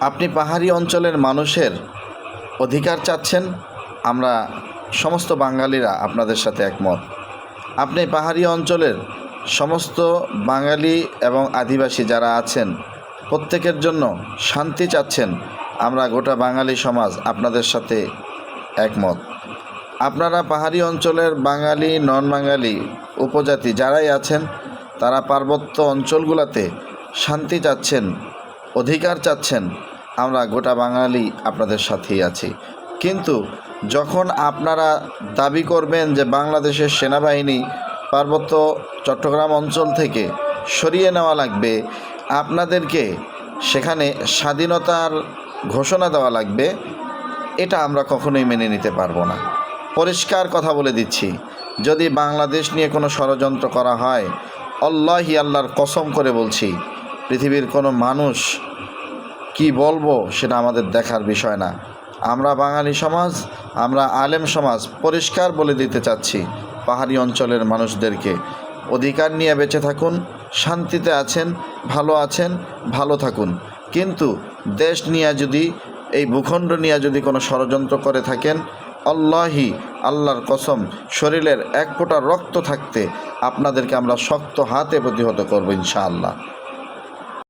আপনি পাহাড়ি অঞ্চলের মানুষের অধিকার চাচ্ছেন, আমরা সমস্ত বাঙালিরা আপনাদের সাথে একমত। আপনি পাহাড়ি অঞ্চলের সমস্ত বাঙালি এবং আদিবাসী যারা আছেন, প্রত্যেকের জন্য শান্তি চাচ্ছেন, আমরা গোটা বাঙালি সমাজ আপনাদের সাথে একমত। আপনারা পাহাড়ি অঞ্চলের বাঙালি নন বাঙালি উপজাতি যারাই আছেন, তারা পার্বত্য অঞ্চলগুলোতে শান্তি চাচ্ছেন অধিকার চাচ্ছেন, আমরা গোটা বাঙালি আপনাদের সাথেই আছি। কিন্তু যখন আপনারা দাবি করবেন যে বাংলাদেশের সেনাবাহিনী পার্বত্য চট্টগ্রাম অঞ্চল থেকে সরিয়ে নেওয়া লাগবে, আপনাদেরকে সেখানে স্বাধীনতার ঘোষণা দেওয়া লাগবে, এটা আমরা কখনোই মেনে নিতে পারব না। পরিষ্কার কথা বলে দিচ্ছি, যদি বাংলাদেশ নিয়ে কোনো ষড়যন্ত্র করা হয় অল্লাহি আল্লাহর কসম করে বলছি পৃথিবীর কোনো মানুষ কি বলব সেটা আমাদের দেখার বিষয় না। আমরা বাঙালি সমাজ, আমরা আলেম সমাজ পরিষ্কার বলে দিতে চাচ্ছি পাহাড়ি অঞ্চলের মানুষদেরকে। অধিকার নিয়ে বেঁচে থাকুন, শান্তিতে আছেন, ভালো আছেন, ভালো থাকুন। কিন্তু দেশ নিয়ে যদি, এই ভূখণ্ড নিয়ে যদি কোনো ষড়যন্ত্র করে থাকেন, আল্লাহি, আল্লাহর কসম, শরীরের এক ফোঁটা রক্ত থাকতে আপনাদেরকে আমরা শক্ত হাতে প্রতিহত করব ইনশাআল্লাহ।